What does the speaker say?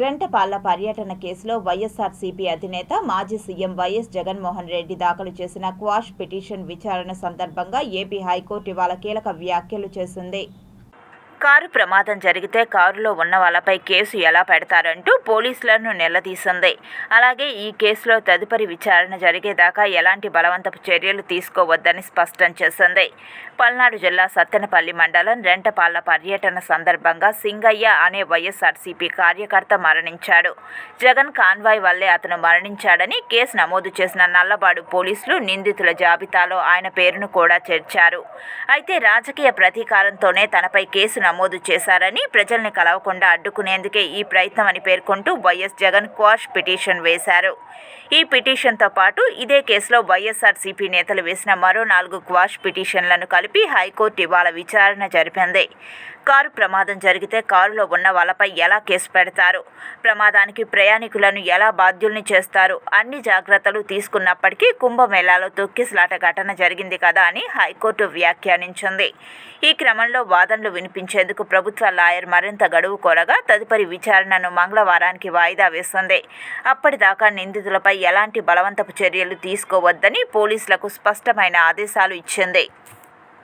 రెంటపాళ్ళ పర్యటన కేసులో వైఎస్ఆర్సీపీ అధినేత మాజీ సీఎం వైఎస్ జగన్మోహన్ రెడ్డి దాఖలు చేసిన క్వాష్ పిటిషన్ విచారణ సందర్భంగా ఏపీ హైకోర్టు ఇవాళ కీలక వ్యాఖ్యలు చేసింది. కారు ప్రమాదం జరిగితే కారులో ఉన్న వాళ్ళపై కేసు ఎలా పెడతారంటూ పోలీసులను నిలదీసింది. అలాగే ఈ కేసులో తదుపరి విచారణ జరిగేదాకా ఎలాంటి బలవంతపు చర్యలు తీసుకోవద్దని స్పష్టం చేసింది. పల్నాడు జిల్లా సత్తెనపల్లి మండలం రెంటపాళ్ళ పర్యటన సందర్భంగా సింగయ్య అనే వైఎస్ఆర్సీపీ కార్యకర్త మరణించాడు. జగన్ కాన్వాయ్ వల్లే అతను మరణించాడని కేసు నమోదు చేసిన నల్లబాడు పోలీసులు నిందితుల జాబితాలో ఆయన పేరును కూడా చేర్చారు. అయితే రాజకీయ ప్రతీకారంతోనే తనపై కేసు నమోదు చేశారని ప్రజల్ని కలవకుండా అడ్డుకునేందుకే ఈ ప్రయత్నం అని పేర్కొంటూ వైఎస్ జగన్ క్వాష్ పిటిషన్ వేశారు. ఈ పిటిషన్తో పాటు ఇదే కేసులో వైఎస్ఆర్సీపీ నేతలు వేసిన మరో నాలుగు క్వాష్ పిటిషన్లను కలిపి హైకోర్టు ఇవాళ విచారణ జరిపింది. కారు ప్రమాదం జరిగితే కారులో ఉన్న వాళ్ళపై ఎలా కేసు పెడతారు? ప్రమాదానికి ప్రయాణికులను ఎలా బాధ్యుల్ని చేస్తారు? అన్ని జాగ్రత్తలు తీసుకున్నప్పటికీ కుంభమేళాలో తొక్కిసలాట ఘటన జరిగింది కదా అని హైకోర్టు వ్యాఖ్యానించింది. ఈ క్రమంలో వాదనలు వినిపించేందుకు ప్రభుత్వ లాయర్ మరింత గడువు కోరగా తదుపరి విచారణను మంగళవారానికి వాయిదా వేస్తుంది అప్పటిదాకా నిందితులపై ఎలాంటి బలవంతపు చర్యలు తీసుకోవద్దని పోలీసులకు స్పష్టమైన ఆదేశాలు ఇచ్చింది.